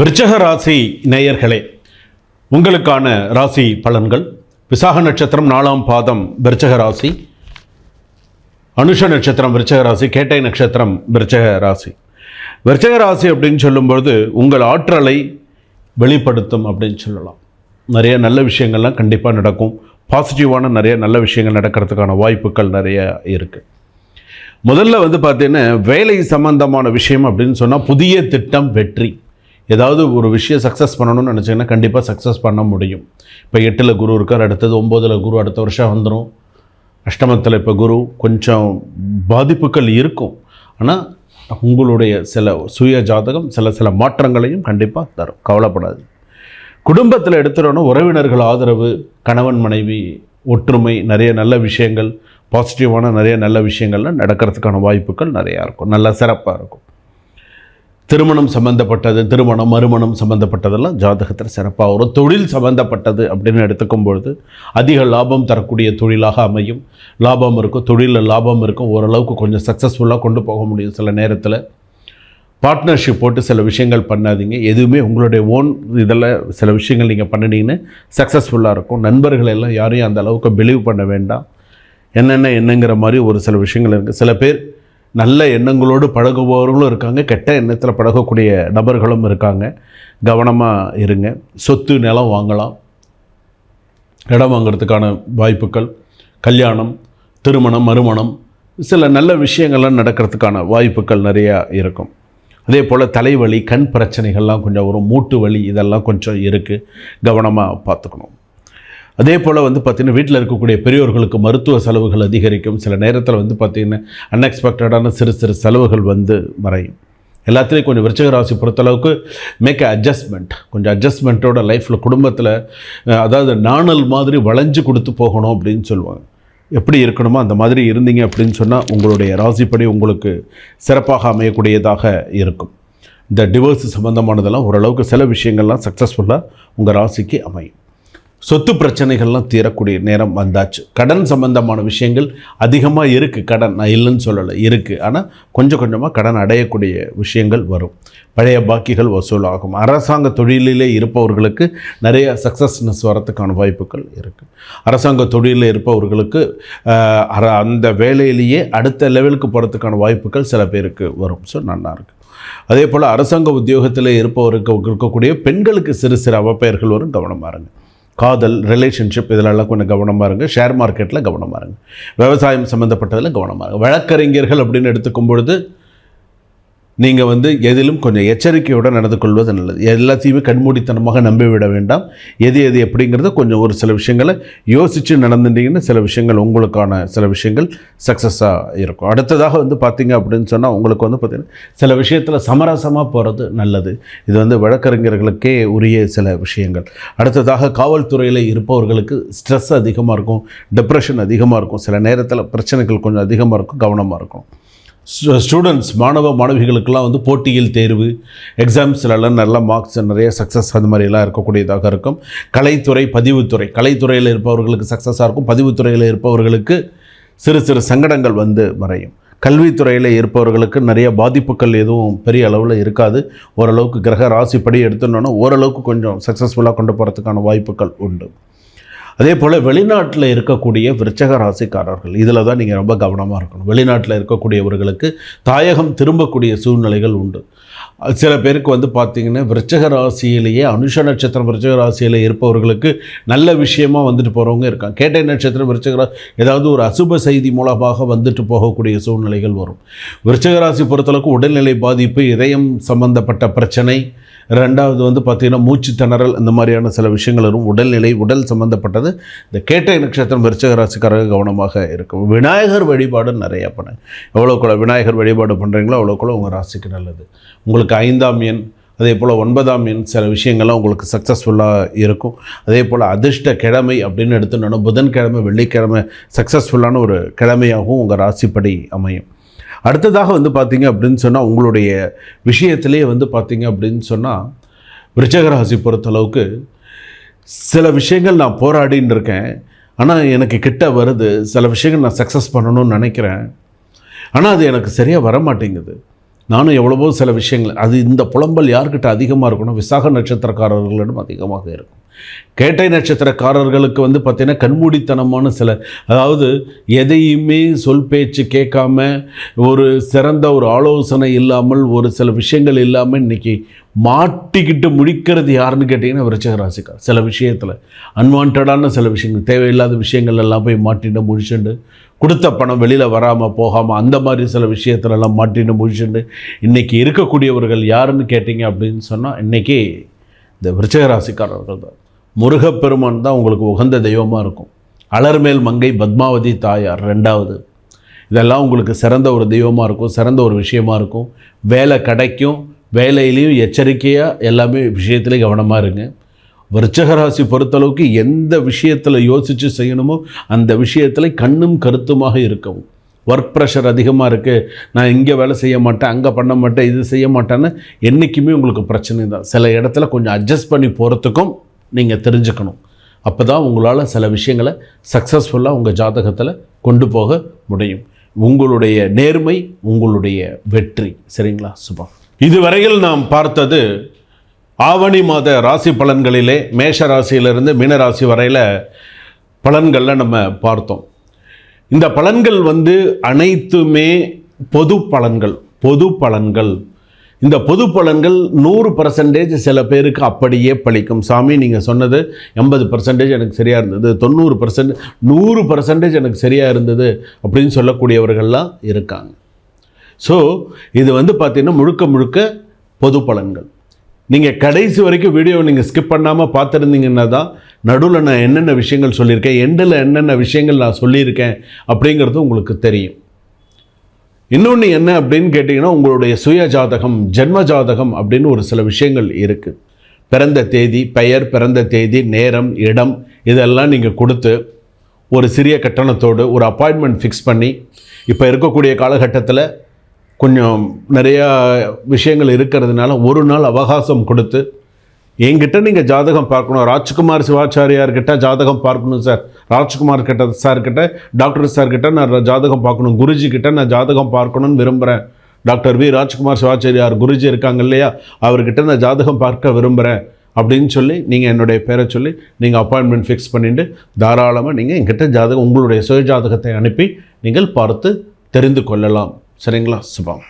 விருச்சக ராசி நேயர்களே உங்களுக்கான ராசி பலன்கள். விசாக நட்சத்திரம் நாலாம் பாதம் விருச்சக ராசி. அனுஷ நட்சத்திரம் விருச்சக ராசி கேட்டை நட்சத்திரம் விருச்சக ராசி. விருச்சக ராசி அப்படின்னு சொல்லும்பொழுது உங்கள் ஆற்றலை வெளிப்படுத்தும் அப்படின்னு சொல்லலாம். நிறைய நல்ல விஷயங்கள்லாம் கண்டிப்பாக நடக்கும். பாசிட்டிவான நிறைய நல்ல விஷயங்கள் நடக்கிறதுக்கான வாய்ப்புகள் நிறைய இருக்குது முதல்ல வந்து பார்த்தீங்கன்னா வேலை சம்பந்தமான விஷயம் அப்படின்னு சொன்னால் புதிய திட்டம் வெற்றி. ஏதாவது ஒரு விஷயம் சக்ஸஸ் பண்ணணும்னு நினச்சிங்கன்னா கண்டிப்பாக சக்ஸஸ் பண்ண முடியும். இப்போ எட்டில் குரு இருக்கார் அடுத்தது ஒம்போதில் குரு அடுத்த வருஷம் வந்துடும் அஷ்டமத்தில் இப்போ குரு கொஞ்சம் பாதிப்புகள் இருக்கும். ஆனால் உங்களுடைய சில சுய ஜாதகம் சில சில மாற்றங்களையும் கண்டிப்பாக தரும். கவலைப்படாது குடும்பத்தில் எடுத்துட்டோன்னா உறவினர்கள் ஆதரவு கணவன் மனைவி ஒற்றுமை நிறைய நல்ல விஷயங்கள் பாசிட்டிவான நிறைய நல்ல விஷயங்கள்லாம் நடக்கிறதுக்கான வாய்ப்புகள் நிறையா இருக்கும். நல்லா சிறப்பாக இருக்கும். திருமணம் சம்மந்தப்பட்டது திருமணம் மறுமணம் சம்மந்தப்பட்டதெல்லாம் ஜாதகத்தில் சிறப்பாக வரும் தொழில் சம்மந்தப்பட்டது அப்படின்னு எடுத்துக்கும் பொழுது அதிக லாபம் தரக்கூடிய தொழிலாக அமையும். லாபம் இருக்கும் தொழிலில் லாபம் இருக்கும் ஓரளவுக்கு கொஞ்சம் சக்ஸஸ்ஃபுல்லாக கொண்டு போக முடியும் சில நேரத்தில். பார்ட்னர்ஷிப் போட்டு சில விஷயங்கள் பண்ணாதீங்க. எதுவுமே உங்களுடைய ஓன் இதில் சில விஷயங்கள் நீங்கள் பண்ணினீங்கன்னு சக்ஸஸ்ஃபுல்லாக இருக்கும். நண்பர்கள் எல்லாம் யாரையும் அந்த அளவுக்கு பிலீவ் பண்ண வேண்டாம். என்னென்ன என்னங்கிற மாதிரி ஒரு சில விஷயங்கள் இருக்குது சில பேர் நல்ல எண்ணங்களோடு பழகுபவர்களும் இருக்காங்க. கெட்ட எண்ணத்தில் பழகக்கூடிய நபர்களும் இருக்காங்க. கவனமாக இருங்க. சொத்து நிலம் வாங்கலாம். இடம் வாங்குறதுக்கான வாய்ப்புகள். கல்யாணம் திருமணம் மறுமணம் சில நல்ல விஷயங்கள்லாம் நடக்கிறதுக்கான வாய்ப்புகள் நிறையா இருக்கும். அதே போல் தலைவலி கண் பிரச்சனைகள்லாம் கொஞ்சம் வரும் மூட்டு வலி இதெல்லாம் கொஞ்சம் இருக்குது கவனமாக பார்த்துக்கணும். அதே போல் வந்து பார்த்திங்கன்னா வீட்டில் இருக்கக்கூடிய பெரியோர்களுக்கு மருத்துவ செலவுகள் அதிகரிக்கும். சில நேரத்தில் வந்து பார்த்திங்கன்னா அன்எக்ஸ்பெக்டடான சிறு சிறு செலவுகள் வந்து மறையும். எல்லாத்துலேயும் கொஞ்சம் விருச்சக ராசி பொறுத்தளவுக்கு மேக் அட்ஜஸ்ட்மெண்ட் கொஞ்சம் அட்ஜஸ்ட்மெண்ட்டோட லைஃப்பில் குடும்பத்தில் அதாவது நாணல் மாதிரி வளைஞ்சு கொடுத்து போகணும் அப்படின்னு சொல்லுவாங்க. எப்படி இருக்கணுமோ அந்த மாதிரி இருந்தீங்க அப்படின்னு சொன்னால் உங்களுடைய ராசிப்படி உங்களுக்கு சிறப்பாக அமையக்கூடியதாக இருக்கும். இந்த டிவோர்ஸ் சம்மந்தமானதெல்லாம் ஓரளவுக்கு சில விஷயங்கள்லாம் சக்ஸஸ்ஃபுல்லாக உங்கள் ராசிக்கு அமையும். சொத்து பிரச்சனைகள்லாம் தீரக்கூடிய நேரம் வந்தாச்சு. கடன் சம்பந்தமான விஷயங்கள் அதிகமாக இருக்குது கடன் நான் இல்லைன்னு சொல்லலை இருக்குது ஆனால் கொஞ்சம் கொஞ்சமாக கடன் அடையக்கூடிய விஷயங்கள் வரும். பழைய பாக்கிகள் வசூலாகும். அரசாங்க தொழிலிலே இருப்பவர்களுக்கு நிறைய சக்ஸஸ்னஸ் வரத்துக்கான வாய்ப்புகள் இருக்குது அரசாங்க தொழிலில் இருப்பவர்களுக்கு அர- அந்த வேலையிலேயே அடுத்த லெவலுக்கு போகிறதுக்கான வாய்ப்புகள் சில பேருக்கு வரும். ஸோ நல்லாயிருக்கு அதே போல் அரசாங்க உத்தியோகத்தில் இருப்பவருக்கு இருக்கக்கூடிய பெண்களுக்கு சிறு சிறு அவப்பெயர்கள் வரும். கவனமாக இருங்க. காதல் ரிலேஷன்ஷிப் இதிலெல்லாம் கொஞ்சம் கவனமாக இருங்க. ஷேர் மார்க்கெட்டில் கவனமாக இருங்க. விவசாயம் சம்மந்தப்பட்டதில் கவனமாக இருங்க. வழக்கறிஞர்கள் அப்படின்னு எடுத்துக்கும் பொழுது நீங்கள் வந்து எதிலும் கொஞ்சம் எச்சரிக்கையோடு நடந்து கொள்வது நல்லது. எல்லாத்தையுமே கண்மூடித்தனமாக நம்பிவிட வேண்டாம். எது எது எப்படிங்கிறத கொஞ்சம் ஒரு சில விஷயங்களை யோசித்து நடந்துட்டிங்கன்னா சில விஷயங்கள் உங்களுக்கான சில விஷயங்கள் சக்ஸஸாக இருக்கும். அடுத்ததாக வந்து பார்த்தீங்க அப்படின்னு சொன்னால் உங்களுக்கு வந்து பார்த்திங்கன்னா சில விஷயத்தில் சமரசமாக போகிறது நல்லது. இது வந்து வழக்கறிஞர்களுக்கே உரிய சில விஷயங்கள். அடுத்ததாக காவல்துறையில் இருப்பவர்களுக்கு ஸ்ட்ரெஸ் அதிகமாக இருக்கும் டிப்ரெஷன் அதிகமாக இருக்கும். சில நேரத்தில் பிரச்சனைகள் கொஞ்சம் அதிகமாக இருக்கும் கவனமாக இருக்கும். ஸ்டூடெண்ட்ஸ் மாணவ மாணவிகளுக்கெல்லாம் வந்து போட்டியில் தேர்வு எக்ஸாம்ஸ்லலாம் நல்ல மார்க்ஸ் நிறைய சக்ஸஸ் அந்த மாதிரிலாம் இருக்கக்கூடியதாக இருக்கும். கலைத்துறை பதிவுத்துறை கலைத்துறையில் இருப்பவர்களுக்கு சக்ஸஸாக இருக்கும். பதிவுத்துறையில் இருப்பவர்களுக்கு சிறு சிறு சங்கடங்கள் வந்து மறையும். கல்வித்துறையில் இருப்பவர்களுக்கு நிறைய பாதிப்புகள் எதுவும் பெரிய அளவில் இருக்காது. ஓரளவுக்கு கிரக ராசிப்படி எடுத்துனோன்னா ஓரளவுக்கு கொஞ்சம் சக்ஸஸ்ஃபுல்லாக கொண்டு போகிறதுக்கான வாய்ப்புகள் உண்டு. அதே போல் வெளிநாட்டில் இருக்கக்கூடிய விருச்சக ராசிக்காரர்கள் இதில் தான் நீங்கள் ரொம்ப கவனமாக இருக்கணும். வெளிநாட்டில் இருக்கக்கூடியவர்களுக்கு தாயகம் திரும்பக்கூடிய சூழ்நிலைகள் உண்டு. சில பேருக்கு வந்து பார்த்திங்கன்னா விருச்சக ராசியிலேயே அனுஷ நட்சத்திரம் விருச்சக ராசியில் இருப்பவர்களுக்கு நல்ல விஷயமா வந்துட்டு போகிறவங்க இருக்காங்க. கேட்டை நட்சத்திரம் விருச்சக ஏதாவது ஒரு அசுப செய்தி மூலமாக வந்துட்டு போகக்கூடிய சூழ்நிலைகள் வரும். விருச்சக ராசி பொறுத்தளவுக்கு உடல்நிலை பாதிப்பு இதயம் சம்பந்தப்பட்ட பிரச்சனை ரெண்டாவது வந்து பார்த்திங்கன்னா மூச்சு திணறல் இந்த மாதிரியான சில விஷயங்கள் வரும் உடல்நிலை உடல் சம்மந்தப்பட்டது இந்த கேட்டை நட்சத்திரம் விருச்சக ராசிக்காரர்கள் கவனமாக இருக்கும். விநாயகர் வழிபாடு நிறையா பண்ணுங்கள் எவ்வளோக்குள்ள விநாயகர் வழிபாடு பண்ணுறீங்களோ அவ்வளோக்குள்ள உங்கள் ராசிக்கு நல்லது. உங்களுக்கு ஐந்தாம் எண் அதே போல் ஒன்பதாம் எண் சில விஷயங்கள்லாம் உங்களுக்கு சக்ஸஸ்ஃபுல்லாக இருக்கும். அதே போல் அதிர்ஷ்ட கிழமை அப்படின்னு எடுத்துனோன்னா புதன்கிழமை வெள்ளிக்கிழமை சக்ஸஸ்ஃபுல்லான ஒரு கிழமையாகவும் உங்கள் ராசிப்படி அமையும். அடுத்ததாக வந்து பார்த்தீங்க அப்படின்னு சொன்னால் உங்களுடைய விஷயத்திலே வந்து பார்த்தீங்க அப்படின்னு சொன்னால் விருச்சகராசி பொறுத்தளவுக்கு சில விஷயங்கள் நான் போராடின்னு இருக்கேன். ஆனால் எனக்கு கிட்ட வருது. சில விஷயங்கள் நான் சக்ஸஸ் பண்ணணும்னு நினைக்கிறேன். ஆனால் அது எனக்கு சரியாக வர மாட்டேங்குது நானும் எவ்வளவோ சில விஷயங்கள் அது இந்த புலம்பல் யார்கிட்ட அதிகமாக இருக்கணும் விசாக நட்சத்திரக்காரர்களிடம் அதிகமாக இருக்கும். கேட்டை நட்சத்திரக்காரர்களுக்கு வந்து பார்த்திங்கன்னா கண்மூடித்தனமான சில அதாவது எதையுமே சொல் பேச்சு கேட்காம ஒரு சிறந்த ஒரு ஆலோசனை இல்லாமல் ஒரு சில விஷயங்கள் இல்லாமல் இன்னைக்கு மாட்டிக்கிட்டு முடிக்கிறது யாருன்னு கேட்டிங்கன்னா விருச்சகராசிக்கார். சில விஷயத்தில் அன்வான்டான சில விஷயங்கள் தேவையில்லாத விஷயங்கள் எல்லாம் போய் மாட்டிட்டு முடிச்சுண்டு கொடுத்த பணம் வெளியில் வராமல் போகாமல் அந்த மாதிரி சில விஷயத்துலலாம் மாட்டிட்டு முடிச்சுண்டு இன்றைக்கி இருக்கக்கூடியவர்கள் யாருன்னு கேட்டிங்க அப்படின்னு சொன்னால் இன்றைக்கி இந்த விருச்சகராசிக்காரர்கள் தான். முருகப்பெருமான் தான் உங்களுக்கு உகந்த தெய்வமாக இருக்கும். அலர்மேல் மங்கை பத்மாவதி தாயார் ரெண்டாவது. இதெல்லாம் உங்களுக்கு சிறந்த ஒரு தெய்வமாக இருக்கும் சிறந்த ஒரு விஷயமா இருக்கும். வேலை கிடைக்கும் வேலையிலையும் எச்சரிக்கையாக எல்லாமே விஷயத்துலேயும் கவனமாக இருங்க. விருச்சகராசி பொறுத்தளவுக்கு எந்த விஷயத்தில் யோசித்து செய்யணுமோ அந்த விஷயத்தில் கண்ணும் கருத்துமாக இருக்கவும். ஒர்க் ப்ரெஷர் அதிகமாக இருக்குது நான் இங்கே வேலை செய்ய மாட்டேன் அங்கே பண்ண மாட்டேன் இது செய்ய மாட்டேன்னு என்றைக்குமே உங்களுக்கு பிரச்சனை தான். சில இடத்துல கொஞ்சம் அட்ஜஸ்ட் பண்ணி போகிறதுக்கும் நீங்கள் தெரிஞ்சுக்கணும். அப்போ தான் உங்களால் சில விஷயங்களை சக்ஸஸ்ஃபுல்லாக உங்கள் ஜாதகத்தில் கொண்டு போக முடியும். உங்களுடைய நேர்மை உங்களுடைய வெற்றி. சரிங்களா சுபா? இதுவரையில் நாம் பார்த்தது ஆவணி மாத ராசி பலன்களிலே மேஷ ராசியிலிருந்து மீன ராசி வரையில் பலன்களில் நம்ம பார்த்தோம். இந்த பலன்கள் வந்து அனைத்துமே பொது பலன்கள் பொது பலன்கள். இந்த பொது பலன்கள் நூறு பர்சன்டேஜ் சில பேருக்கு அப்படியே பழிக்கும். சாமி நீங்கள் சொன்னது எண்பது பர்சன்டேஜ் எனக்கு சரியாக இருந்தது. தொண்ணூறு பர்சன்ட் நூறு பர்சன்டேஜ் எனக்கு சரியாக இருந்தது அப்படின்னு சொல்லக்கூடியவர்கள்லாம் இருக்காங்க. ஸோ இது வந்து பார்த்திங்கன்னா முழுக்க முழுக்க பொது பலன்கள். நீங்கள் கடைசி வரைக்கும் வீடியோ நீங்கள் ஸ்கிப் பண்ணாமல் பார்த்துருந்தீங்கன்னா தான் நடுவில் நான் என்னென்ன விஷயங்கள் சொல்லியிருக்கேன் எண்டில் என்னென்ன விஷயங்கள் நான் சொல்லியிருக்கேன் அப்படிங்கிறது உங்களுக்கு தெரியும். இன்னொன்று என்ன அப்படின்னு கேட்டிங்கன்னா உங்களுடைய சுய ஜாதகம் ஜென்ம ஜாதகம் அப்படின்னு ஒரு சில விஷயங்கள் இருக்குது பிறந்த தேதி பெயர் பிறந்த தேதி நேரம் இடம் இதெல்லாம் நீங்கள் கொடுத்து ஒரு சிறிய கட்டணத்தோடு ஒரு அப்பாயின்மெண்ட் ஃபிக்ஸ் பண்ணி இப்போ இருக்கக்கூடிய காலகட்டத்தில் கொஞ்சம் நிறையா விஷயங்கள் இருக்கிறதுனால ஒரு நாள் அவகாசம் கொடுத்து என்கிட்ட நீங்கள் ஜாதகம் பார்க்கணும். ராஜ்குமார் சிவாச்சாரியார்கிட்ட ஜாதகம் பார்க்கணும் சார் ராஜ்குமார் கிட்ட சார் கிட்ட டாக்டர் சார் கிட்ட நான் ஜாதகம் பார்க்கணும். குருஜி கிட்ட நான் ஜாதகம் பார்க்கணும்னு விரும்புகிறேன் டாக்டர் வி ராஜ்குமார் சிவாச்சாரியார் குருஜி இருக்காங்க இல்லையா? அவர்கிட்ட நான் ஜாதகம் பார்க்க விரும்புகிறேன் அப்படின்னு சொல்லி நீங்கள் என்னுடைய பேரை சொல்லி நீங்கள் அப்பாயின்மெண்ட் ஃபிக்ஸ் பண்ணிவிட்டு தாராளமாக நீங்கள் என்கிட்ட ஜாதகம் உங்களுடைய சுய ஜாதகத்தை அனுப்பி நீங்கள் பார்த்து தெரிந்து கொள்ளலாம். சரிங்களா? சுபம்.